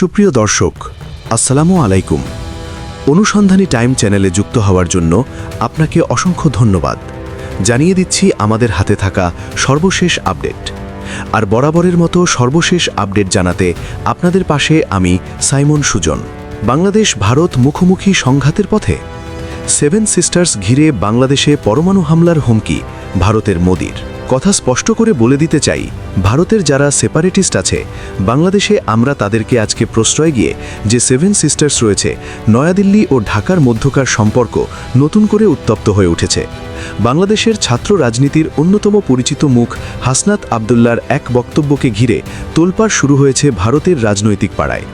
সুপ্রিয় দর্শক, আসসালামু আলাইকুম। অনুসন্ধানী টাইম চ্যানেলে যুক্ত হওয়ার জন্য আপনাকে অসংখ্য ধন্যবাদ। জানিয়ে দিচ্ছি আমাদের হাতে থাকা সর্বশেষ আপডেট। আর বরাবরের মতো সর্বশেষ আপডেট জানাতে আপনাদের পাশে আমি সাইমন সুজন। বাংলাদেশ, ভারত মুখোমুখি সংঘাতের পথে? সেভেন সিস্টার্স ঘিরে বাংলাদেশে পরমাণু হামলার হুমকি ভারতের মোদির। কথা স্পষ্ট করে বলে দিতে চাই, ভারতের যারা সেপারেটিস্ট আছে, বাংলাদেশে আমরা তাদেরকে আজকে প্রশ্রয় গিয়ে যে সেভেন সিস্টার্স রয়েছে, নয়াদিল্লি ও ঢাকার মধ্যকার সম্পর্ক নতুন করে উত্তপ্ত হয়ে উঠেছে। বাংলাদেশের ছাত্র রাজনীতির অন্যতম পরিচিত মুখ হাসনাত আবদুল্লার এক বক্তব্যকে ঘিরে তোলপাড় শুরু হয়েছে ভারতের রাজনৈতিক পাড়ায়।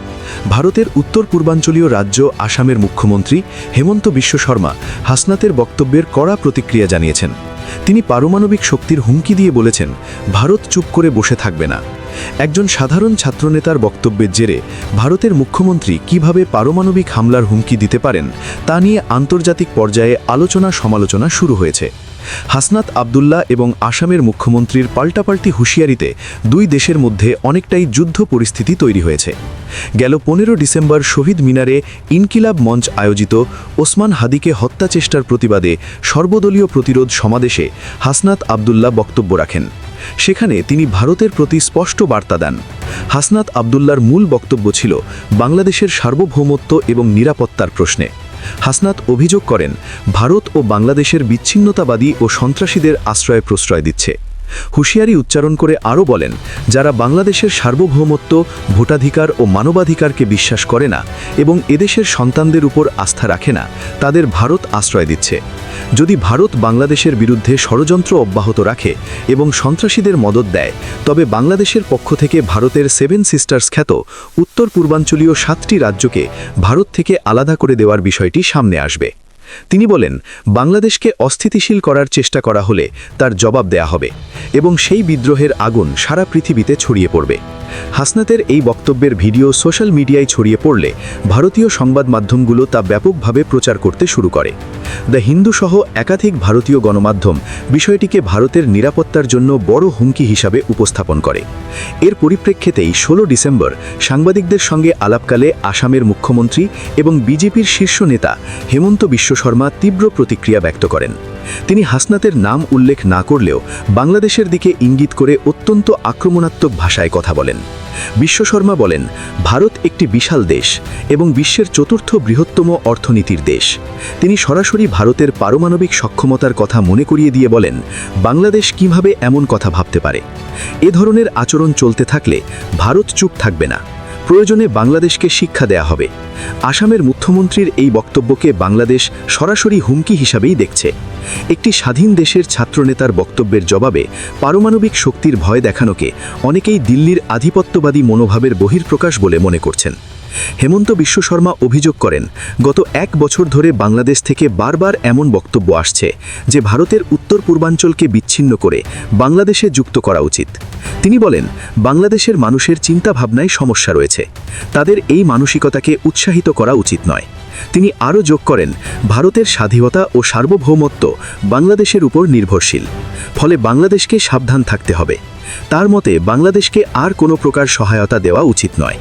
ভারতের উত্তর পূর্বাঞ্চলীয় রাজ্য আসামের মুখ্যমন্ত্রী হেমন্ত বিশ্ব শর্মা হাসনাতের বক্তব্যের কড়া প্রতিক্রিয়া জানিয়েছেন। তিনি পারমাণবিক শক্তির হুমকি দিয়ে বলেছেন, ভারত চুপ করে বসে থাকবে না। একজন সাধারণ ছাত্রনেতার বক্তব্যের জেরে ভারতের মুখ্যমন্ত্রী কীভাবে পারমাণবিক হামলার হুমকি দিতে পারেন, তা নিয়ে আন্তর্জাতিক পর্যায়ে আলোচনা সমালোচনা শুরু হয়েছে। হাসনাত আবদুল্লাহ এবং আসামের মুখ্যমন্ত্রীর পাল্টাপাল্টি হুঁশিয়ারিতে দুই দেশের মধ্যে অনেকটাই যুদ্ধ পরিস্থিতি তৈরি হয়েছে। গেল পনেরো ডিসেম্বর শহীদ মিনারে ইনকিলাব মঞ্চ আয়োজিত ওসমান হাদিকে হত্যা চেষ্টার প্রতিবাদে সর্বদলীয় প্রতিরোধ সমাবেশে হাসনাত আবদুল্লাহ বক্তব্য রাখেন। সেখানে তিনি ভারতের প্রতি স্পষ্ট বার্তা দেন। হাসনাত আবদুল্লার মূল বক্তব্য ছিল বাংলাদেশের সার্বভৌমত্ব এবং নিরাপত্তার প্রশ্নে। হাসনাত অভিযোগ করেন, ভারত ও বাংলাদেশের বিচ্ছিন্নতাবাদী ও সন্ত্রাসীদের আশ্রয় প্রশ্রয় দিচ্ছে। হুঁশিয়ারি উচ্চারণ করে আরও বলেন, যারা বাংলাদেশের সার্বভৌমত্ব, ভোটাধিকার ও মানবাধিকারকে বিশ্বাস করে না এবং এদেশের সন্তানদের উপর আস্থা রাখে না, তাদের ভারত আশ্রয় দিচ্ছে। যদি ভারত বাংলাদেশের বিরুদ্ধে ষড়যন্ত্র অব্যাহত রাখে এবং সন্ত্রাসীদের মদত দেয়, তবে বাংলাদেশের পক্ষ থেকে ভারতের সেভেন সিস্টার্স খ্যাত উত্তর পূর্বাঞ্চলীয় সাতটি রাজ্যকে ভারত থেকে আলাদা করে দেওয়ার বিষয়টি সামনে আসবে। তিনি বলেন, বাংলাদেশকে অস্থিতিশীল করার চেষ্টা করা হলে তার জবাব দেয়া হবে এবং সেই বিদ্রোহের আগুন সারা পৃথিবীতে ছড়িয়ে পড়বে। হাসনাতের এই বক্তব্যের ভিডিও সোশ্যাল মিডিয়ায় ছড়িয়ে পড়লে ভারতীয় সংবাদ মাধ্যমগুলো তা ব্যাপকভাবে প্রচার করতে শুরু করে। দ্য হিন্দু সহ একাধিক ভারতীয় গণমাধ্যম বিষয়টিকে ভারতের নিরাপত্তার জন্য বড় হুমকি হিসাবে উপস্থাপন করে। এর পরিপ্রেক্ষিতেই ষোলো ডিসেম্বর সাংবাদিকদের সঙ্গে আলাপকালে আসামের মুখ্যমন্ত্রী এবং বিজেপির শীর্ষ নেতা হেমন্ত বিশ্ব শর্মা তীব্র প্রতিক্রিয়া ব্যক্ত করেন। তিনি হাসনাতের নাম উল্লেখ না করলেও বাংলাদেশের দিকে ইঙ্গিত করে অত্যন্ত আক্রমণাত্মক ভাষায় কথা বলেন। বিশ্ব শর্মা বলেন, ভারত একটি বিশাল দেশ এবং বিশ্বের চতুর্থ বৃহত্তম অর্থনীতির দেশ। তিনি সরাসরি ভারতের পারমাণবিক সক্ষমতার কথা মনে করিয়ে দিয়ে বলেন, বাংলাদেশ কীভাবে এমন কথা ভাবতে পারে? এ ধরনের আচরণ চলতে থাকলে ভারত চুপ থাকবে না। প্রয়োজনে বাংলাদেশকে শিক্ষা দেয়া হবে। আসামের মুখ্যমন্ত্রীর এই বক্তব্যকে বাংলাদেশ সরাসরি হুমকি হিসাবেই দেখছে। একটি স্বাধীন দেশের ছাত্রনেতার বক্তব্যের জবাবে পারমাণবিক শক্তির ভয় দেখানোকে অনেকেই দিল্লির আধিপত্যবাদী মনোভাবের বহির্প্রকাশ বলে মনে করছেন। হেমন্ত বিশ্ব শর্মা অভিযোগ করেন, গত এক বছর ধরে বাংলাদেশ থেকে বারবার এমন বক্তব্য আসছে যে ভারতের উত্তর পূর্বাঞ্চলকে বিচ্ছিন্ন করে বাংলাদেশে যুক্ত করা উচিত। তিনি বলেন, বাংলাদেশের মানুষের চিন্তাভাবনায় সমস্যা রয়েছে। তাদের এই মানসিকতাকে উৎসাহিত করা উচিত নয়। তিনি আরও যোগ করেন, ভারতের স্বাধীনতা ও সার্বভৌমত্ব বাংলাদেশের উপর নির্ভরশীল, ফলে বাংলাদেশকে সাবধান থাকতে হবে। তার মতে, বাংলাদেশকে আর কোনো প্রকার সহায়তা দেওয়া উচিত নয়।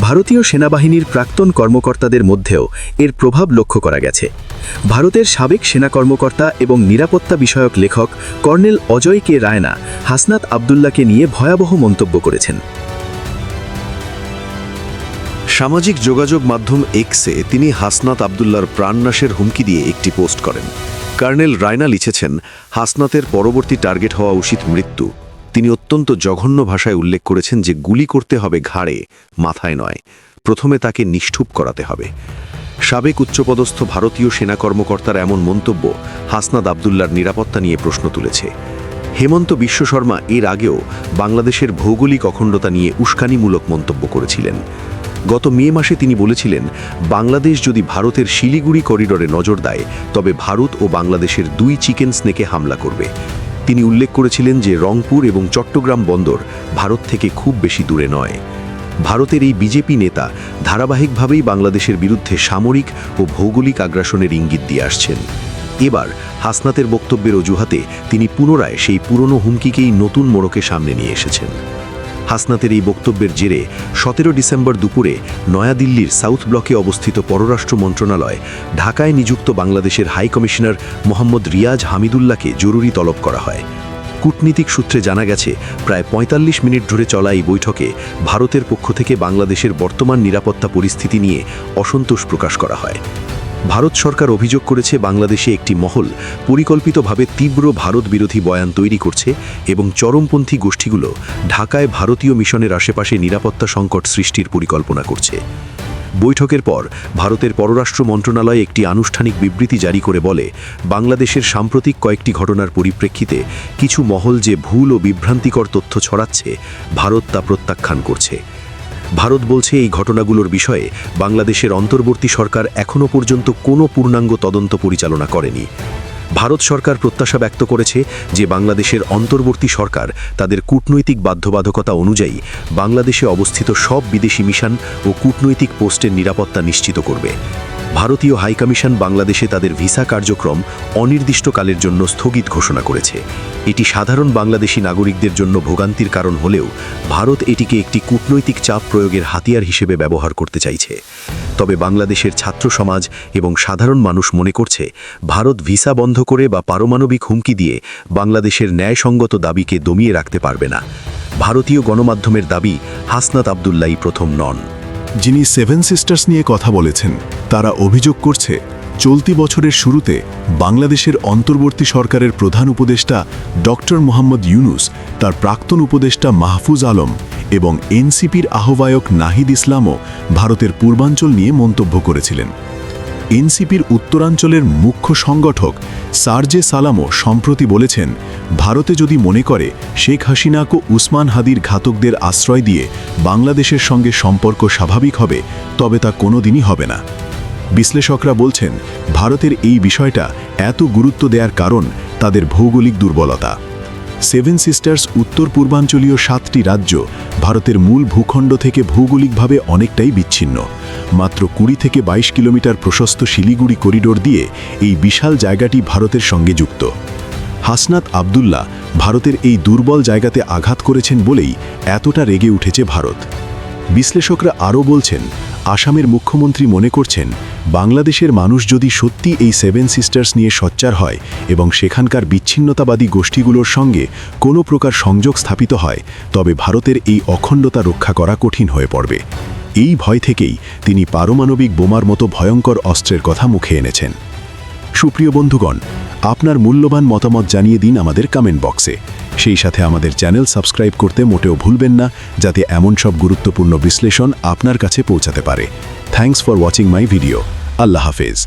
ভারতীয় সেনাবাহিনীর প্রাক্তন কর্মকর্তাদের মধ্যেও এর প্রভাব লক্ষ্য করা গেছে। ভারতের সাবেক সেনা কর্মকর্তা এবং নিরাপত্তা বিষয়ক লেখক কর্নেল অজয় কে রায়না হাসনাত আবদুল্লাকে নিয়ে ভয়াবহ মন্তব্য করেছেন। সামাজিক যোগাযোগ মাধ্যম এক্সে তিনি হাসনাত আবদুল্লার প্রাণনাশের হুমকি দিয়ে একটি পোস্ট করেন। কর্নেল রায়না লিখেছেন, হাসনাতের পরবর্তী টার্গেট হওয়া উচিত মৃত্যু। তিনি অত্যন্ত জঘন্য ভাষায় উল্লেখ করেছেন যে গুলি করতে হবে ঘাড়ে, মাথায় নয়। প্রথমে তাকে নিষ্ঠুপ করাতে হবে। সাবেক উচ্চপদস্থ ভারতীয় সেনা কর্মকর্তার এমন মন্তব্য হাসনাদ আবদুল্লার নিরাপত্তা নিয়ে প্রশ্ন তুলেছে। হেমন্ত বিশ্ব শর্মা এর আগেও বাংলাদেশের ভৌগোলিক অখণ্ডতা নিয়ে উস্কানিমূলক মন্তব্য করেছিলেন। গত মে মাসে তিনি বলেছিলেন, বাংলাদেশ যদি ভারতের শিলিগুড়ি করিডোরে নজর দেয়, তবে ভারত ও বাংলাদেশের দুই চিকেন স্নেকে হামলা করবে। তিনি উল্লেখ করেছিলেন যে রংপুর এবং চট্টগ্রাম বন্দর ভারত থেকে খুব বেশি দূরে নয়। ভারতের এই বিজেপি নেতা ধারাবাহিকভাবেই বাংলাদেশের বিরুদ্ধে সামরিক ও ভৌগোলিক আগ্রাসনের ইঙ্গিত দিয়ে আসছেন। এবার হাসনাতের বক্তব্যের অজুহাতে তিনি পুনরায় সেই পুরনো হুমকিকেই নতুন মোড়কে সামনে নিয়ে এসেছেন। হাসনাতের এই বক্তব্যের জেরে সতেরো ডিসেম্বর দুপুরে নয়াদিল্লির সাউথ ব্লকে অবস্থিত পররাষ্ট্র মন্ত্রণালয় ঢাকায় নিযুক্ত বাংলাদেশের হাই কমিশনার মোহাম্মদ রিয়াজ হামিদুল্লাহকে জরুরি তলব করা হয়। কূটনীতিক সূত্রে জানা গেছে, প্রায় ৪৫ মিনিট ধরে চলা এই বৈঠকে ভারতের পক্ষ থেকে বাংলাদেশের বর্তমান নিরাপত্তা পরিস্থিতি নিয়ে অসন্তোষ প্রকাশ করা হয়। ভারত সরকার অভিযোগ করেছে বাংলাদেশে একটি মহল পরিকল্পিতভাবে তীব্র ভারত বিরোধী বয়ান তৈরি করছে এবং চরমপন্থী গোষ্ঠীগুলো ঢাকায় ভারতীয় মিশনের আশেপাশে নিরাপত্তা সংকট সৃষ্টির পরিকল্পনা করছে। বৈঠকের পর ভারতের পররাষ্ট্র মন্ত্রণালয় একটি আনুষ্ঠানিক বিবৃতি জারি করে বলে, বাংলাদেশের সাম্প্রতিক কয়েকটি ঘটনার পরিপ্রেক্ষিতে কিছু মহল যে ভুল ও বিভ্রান্তিকর তথ্য ছড়াচ্ছে, ভারত তা প্রত্যাখ্যান করছে। ভারত বলছে এই ঘটনাগুলোর বিষয়ে বাংলাদেশের অন্তর্বর্তী সরকার এখনও পর্যন্ত কোনো পূর্ণাঙ্গ তদন্ত পরিচালনা করেনি। ভারত সরকার প্রত্যাশা ব্যক্ত করেছে যে বাংলাদেশের অন্তর্বর্তী সরকার তাদের কূটনৈতিক বাধ্যবাধকতা অনুযায়ী বাংলাদেশে অবস্থিত সব বিদেশি মিশন ও কূটনৈতিক পোস্টের নিরাপত্তা নিশ্চিত করবে। ভারতীয় হাইকমিশন বাংলাদেশে তাদের ভিসা কার্যক্রম অনির্দিষ্টকালের জন্য স্থগিত ঘোষণা করেছে। এটি সাধারণ বাংলাদেশি নাগরিকদের জন্য ভোগান্তির কারণ হলেও ভারত এটিকে একটি কূটনৈতিক চাপ প্রয়োগের হাতিয়ার হিসেবে ব্যবহার করতে চাইছে। তবে বাংলাদেশের ছাত্র সমাজ এবং সাধারণ মানুষ মনে করছে, ভারত ভিসা বন্ধ করে বা পারমাণবিক হুমকি দিয়ে বাংলাদেশের ন্যায়সঙ্গত দাবিকে দমিয়ে রাখতে পারবে না। ভারতীয় গণমাধ্যমের দাবি, হাসনাত আবদুল্লাই প্রথম নন। যিনি সেভেন সিস্টার্স নিয়ে কথা বলেছেন, তারা অভিযোগ করছে, চলতি বছরের শুরুতে বাংলাদেশের অন্তর্বর্তী সরকারের প্রধান উপদেষ্টা ডক্টর মোহাম্মদ ইউনুস, তার প্রাক্তন উপদেষ্টা মাহফুজ আলম এবং এনসিপির আহ্বায়ক নাহিদ ইসলামও ভারতের পূর্বাঞ্চল নিয়ে মন্তব্য করেছিলেন। এনসিপির উত্তরাঞ্চলের মুখ্য সংগঠক সার্জে সালামও সম্প্রতি বলেছেন, ভারতে যদি মনে করে, শেখ হাসিনাক উসমান হাদির ঘাতকদের আশ্রয় দিয়ে বাংলাদেশের সঙ্গে সম্পর্ক স্বাভাবিক হবে, তবে তা কোনোদিনই হবে না। বিশ্লেষকরা বলছেন, ভারতের এই বিষয়টা এত গুরুত্ব দেওয়ার কারণ তাদের ভৌগোলিক দুর্বলতা। সেভেন সিস্টার্স উত্তর পূর্বাঞ্চলীয় সাতটি রাজ্য ভারতের মূল ভূখণ্ড থেকে ভৌগোলিকভাবে অনেকটাই বিচ্ছিন্ন। মাত্র কুড়ি থেকে ২২ কিলোমিটার প্রশস্ত শিলিগুড়ি করিডোর দিয়ে এই বিশাল জায়গাটি ভারতের সঙ্গে যুক্ত। হাসনাত আবদুল্লাহ ভারতের এই দুর্বল জায়গাতে আঘাত করেছেন বলেই এতটা রেগে উঠেছে ভারত। বিশ্লেষকরা আরও বলছেন আসামের মুখ্যমন্ত্রী মনে করছেন, বাংলাদেশের মানুষ যদি সত্যি এই সেভেন সিস্টার্স নিয়ে সচ্চার হয় এবং সেখানকার বিচ্ছিন্নতাবাদী গোষ্ঠীগুলোর সঙ্গে কোনো প্রকার সংযোগ স্থাপিত হয়, তবে ভারতের এই অখণ্ডতা রক্ষা করা কঠিন হয়ে পড়বে। এই ভয় থেকেই তিনি পারমাণবিক বোমার মতো ভয়ঙ্কর অস্ত্রের কথা মুখে এনেছেন। সুপ্রিয় বন্ধুগণ, আপনার মূল্যবান মতামত জানিয়ে দিন আমাদের কমেন্ট বক্সে সেই সাথে আমাদের চ্যানেল সাবস্ক্রাইব করতে মোটেও ভুলবেন না, যাতে এমন সব গুরুত্বপূর্ণ বিশ্লেষণ আপনার কাছে পৌঁছাতে পারে। Thanks for watching my video আল্লাহ হাফেজ।